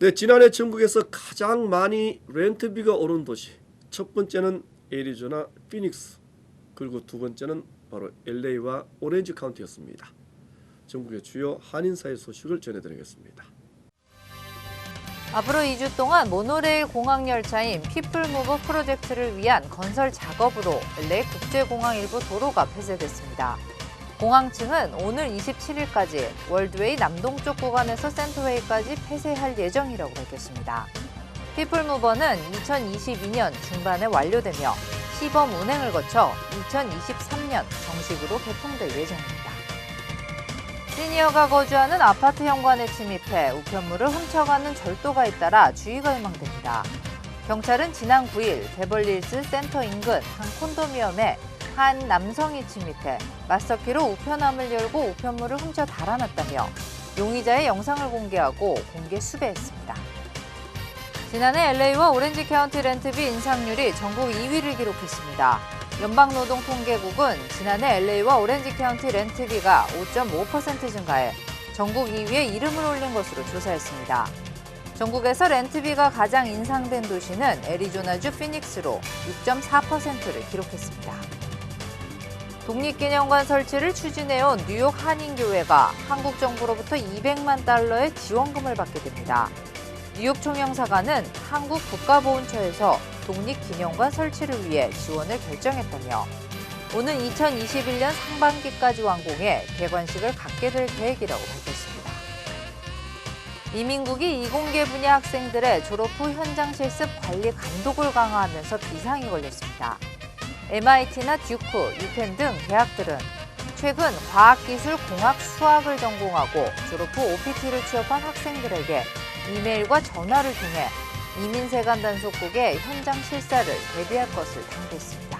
네, 지난해 전국에서 가장 많이 렌트비가 오른 도시 첫 번째는 애리조나 피닉스 그리고 두 번째는 바로 LA와 오렌지 카운티였습니다. 전국의 주요 한인사회 소식을 전해드리겠습니다. 앞으로 2주 동안 모노레일 공항 열차인 피플무브 프로젝트를 위한 건설 작업으로 LA 국제공항 일부 도로가 폐쇄됐습니다. 공항 측은 오늘 27일까지 월드웨이 남동쪽 구간에서 센터웨이까지 폐쇄할 예정이라고 밝혔습니다. 피플무버는 2022년 중반에 완료되며 시범 운행을 거쳐 2023년 정식으로 개통될 예정입니다. 시니어가 거주하는 아파트 현관에 침입해 우편물을 훔쳐가는 절도가 잇따라 주의가 희망됩니다. 경찰은 지난 9일 베벌리힐스 센터 인근 한 콘도미엄에 한 남성이 침입해 마스터키로 우편함을 열고 우편물을 훔쳐 달아났다며 용의자의 영상을 공개하고 공개 수배했습니다. 지난해 LA와 오렌지 카운티 렌트비 인상률이 전국 2위를 기록했습니다. 연방노동통계국은 지난해 LA와 오렌지 카운티 렌트비가 5.5% 증가해 전국 2위에 이름을 올린 것으로 조사했습니다. 전국에서 렌트비가 가장 인상된 도시는 애리조나주 피닉스로 6.4%를 기록했습니다. 독립기념관 설치를 추진해온 뉴욕 한인교회가 한국 정부로부터 200만 달러의 지원금을 받게 됩니다. 뉴욕 총영사관은 한국 국가보훈처에서 독립기념관 설치를 위해 지원을 결정했다며 오는 2021년 상반기까지 완공해 개관식을 갖게 될 계획이라고 밝혔습니다. 이민국이 이공계 분야 학생들의 졸업 후 현장 실습 관리 감독을 강화하면서 비상이 걸렸습니다. MIT나 듀크, 유펜 등 대학들은 최근 과학기술, 공학, 수학을 전공하고 졸업 후 OPT를 취업한 학생들에게 이메일과 전화를 통해 이민세관 단속국의 현장 실사를 대비할 것을 당부했습니다.